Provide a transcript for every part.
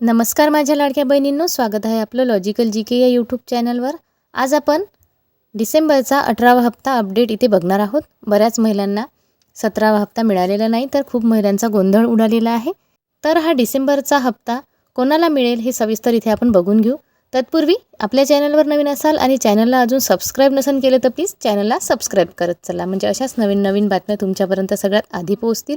नमस्कार माझ्या लाडक्या बहिणींनो स्वागत आहे आपलं लॉजिकल जी के या यूट्यूब चॅनलवर आज आपण डिसेंबरचा अठरावा हप्ता अपडेट इथे बघणार आहोत. बऱ्याच महिलांना सतरावा हप्ता मिळालेला नाही तर खूप महिलांचा गोंधळ उडालेला आहे. तर हा डिसेंबरचा हप्ता कोणाला मिळेल हे सविस्तर इथे आपण बघून घेऊ. तत्पूर्वी आपल्या चॅनलवर नवीन असाल आणि चॅनलला अजून सबस्क्राईब नसेल केलं तर प्लीज चॅनलला सबस्क्राईब करत चला. म्हणजे अशाच नवीन नवीन बातम्या तुमच्यापर्यंत सगळ्यात आधी पोहोचतील.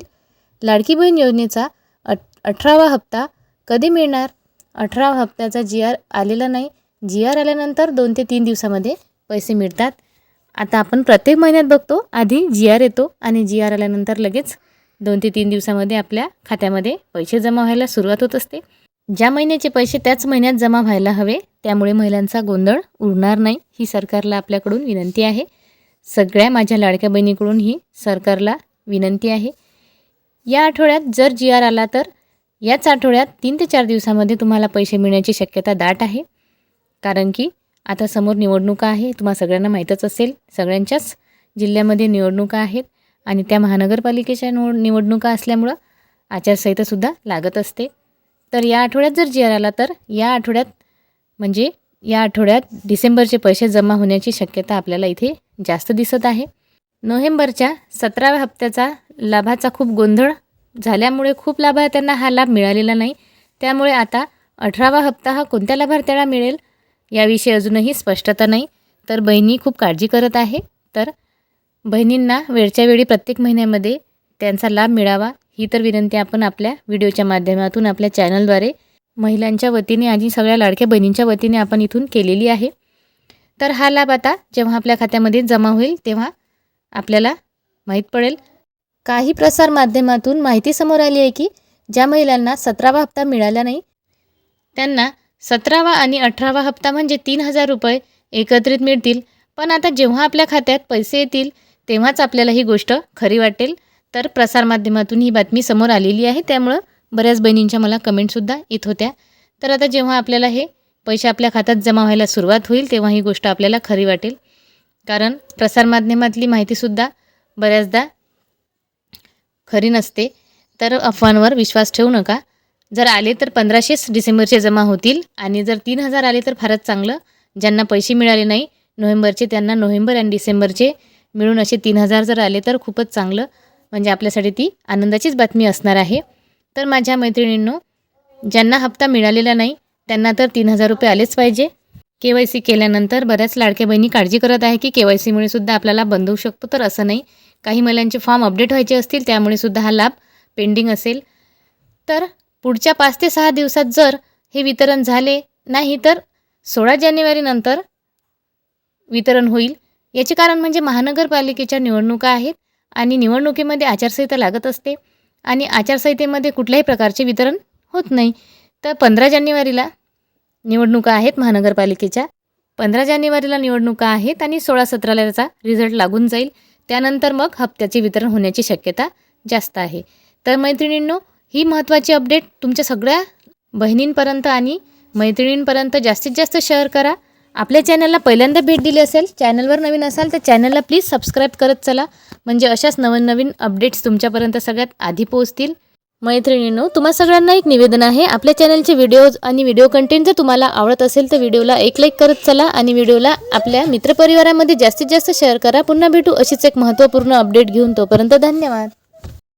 लाडकी बहीण योजनेचा अठ अठरावा हप्ता कधी मिळणार? अठरा हप्त्याचा जी आर आलेला नाही. जी आर आल्यानंतर दोन ते तीन दिवसामध्ये पैसे मिळतात. आता आपण प्रत्येक महिन्यात बघतो आधी जी आर येतो आणि जी आर आल्यानंतर लगेच दोन ते तीन दिवसामध्ये आपल्या खात्यामध्ये पैसे जमा व्हायला सुरुवात होत असते. ज्या महिन्याचे पैसे त्याच महिन्यात जमा व्हायला हवे त्यामुळे महिलांचा गोंधळ उडणार नाही ही सरकारला आपल्याकडून विनंती आहे. सगळ्या माझ्या लाडक्या बहिणीकडून ही सरकारला विनंती आहे. या आठवड्यात जर जी आर आला तर याच आठवड्यात तीन ते चार दिवसामध्ये तुम्हाला पैसे मिळण्याची शक्यता दाट आहे. कारण की आता समोर निवडणुका आहे तुम्हाला सगळ्यांना माहीतच असेल. सगळ्यांच्याच जिल्ह्यामध्ये निवडणुका आहेत आणि त्या महानगरपालिकेच्या निवड निवडणुका असल्यामुळं आचारसंहितासुद्धा लागत असते. तर या आठवड्यात जर जी आर आला तर या आठवड्यात म्हणजे या आठवड्यात डिसेंबरचे पैसे जमा होण्याची शक्यता आपल्याला इथे जास्त दिसत आहे. नोव्हेंबरच्या सतराव्या हप्त्याचा लाभाचा खूप गोंधळ झाल्यामुळे खूप लाभार्थ्यांना हा लाभ मिळालेला नाही. त्यामुळे आता अठरावा हप्ता हा कोणत्या लाभार्थ्याला मिळेल याविषयी अजूनही स्पष्टता नाही. तर बहिणी खूप काळजी करत आहे. तर बहिणींना वेळच्या वेळी प्रत्येक महिन्यामध्ये त्यांचा लाभ मिळावा ही तर विनंती आपण आपल्या व्हिडिओच्या माध्यमातून आपल्या चॅनलद्वारे महिलांच्या वतीने आणि सगळ्या लाडक्या बहिणींच्या वतीने आपण इथून केलेली आहे. तर हा लाभ आता जेव्हा आपल्या खात्यामध्ये जमा होईल तेव्हा आपल्याला माहीत पडेल. काही प्रसारमाध्यमातून माहिती समोर आली आहे की ज्या महिलांना सतरावा हप्ता मिळाला नाही त्यांना सतरावा आणि अठरावा हप्ता म्हणजे तीन हजार रुपये एकत्रित मिळतील. पण आता जेव्हा आपल्या खात्यात पैसे येतील तेव्हाच आपल्याला ही गोष्ट खरी वाटेल. तर प्रसारमाध्यमातून ही बातमी समोर आलेली आहे. त्यामुळं बऱ्याच बहिणींच्या मला कमेंटसुद्धा येत होत्या. तर आता जेव्हा आपल्याला हे पैसे आपल्या खात्यात जमा व्हायला सुरुवात होईल तेव्हा ही गोष्ट आपल्याला खरी वाटेल. कारण प्रसारमाध्यमातली माहितीसुद्धा बऱ्याचदा खरी नसते तर अफवांवर विश्वास ठेवू नका. जर आले तर पंधराशेच डिसेंबरचे जमा होतील आणि जर तीन हजार आले तर फारच चांगलं. ज्यांना पैसे मिळाले नाही नोव्हेंबरचे त्यांना नोव्हेंबर आणि डिसेंबरचे मिळून असे तीन हजार जर आले तर खूपच चांगलं. म्हणजे आपल्यासाठी ती आनंदाचीच बातमी असणार आहे. तर माझ्या मैत्रिणींनो ज्यांना हप्ता मिळालेला नाही त्यांना तर तीन हजार रुपये आलेच पाहिजे. के वाय सी केल्यानंतर बऱ्याच लाडक्या बहिणी काळजी करत आहे की के वाय सीमुळे सुद्धा आपल्याला बंद होऊ शकतो तर असं नाही. काही महिलांचे फॉर्म अपडेट व्हायचे असतील त्यामुळे सुद्धा हा लाभ पेंडिंग असेल. तर पुढच्या पाच ते सहा दिवसात जर हे वितरण झाले नाही तर सोळा जानेवारीनंतर वितरण होईल. याचे कारण म्हणजे महानगरपालिकेच्या निवडणुका आहेत आणि निवडणुकीमध्ये आचारसंहिता लागत असते आणि आचारसंहितेमध्ये कुठल्याही प्रकारचे वितरण होत नाही. तर पंधरा जानेवारीला निवडणुका आहेत महानगरपालिकेच्या. पंधरा जानेवारीला निवडणुका आहेत आणि सोळा सतराला त्याचा रिझल्ट लागून जाईल. त्यानंतर मग हप्त्याचे वितरण होण्याची शक्यता जास्त आहे. तर मैत्रिणींनो ही महत्त्वाची अपडेट तुमच्या सगळ्या बहिणींपर्यंत आणि मैत्रिणींपर्यंत जास्तीत जास्त शेअर करा. आपल्या चॅनलला पहिल्यांदा भेट दिली असेल चॅनलवर नवीन असाल तर चॅनलला प्लीज सबस्क्राईब करत चला. म्हणजे अशाच नवनवीन नवीन अपडेट्स तुमच्यापर्यंत सगळ्यात आधी पोहोचतील. मैत्रिणींनो तुम्हा सगळ्यांना एक निवेदन आहे. आपल्या चॅनलचे व्हिडिओज आणि व्हिडिओ कंटेंट जर तुम्हाला आवडत असेल तर व्हिडिओला एक लाईक करत चला आणि व्हिडिओला आपल्या मित्रपरिवारामध्ये जास्तीत जास्त शेअर करा. पुन्हा भेटू अशीच एक महत्त्वपूर्ण अपडेट घेऊन तोपर्यंत धन्यवाद.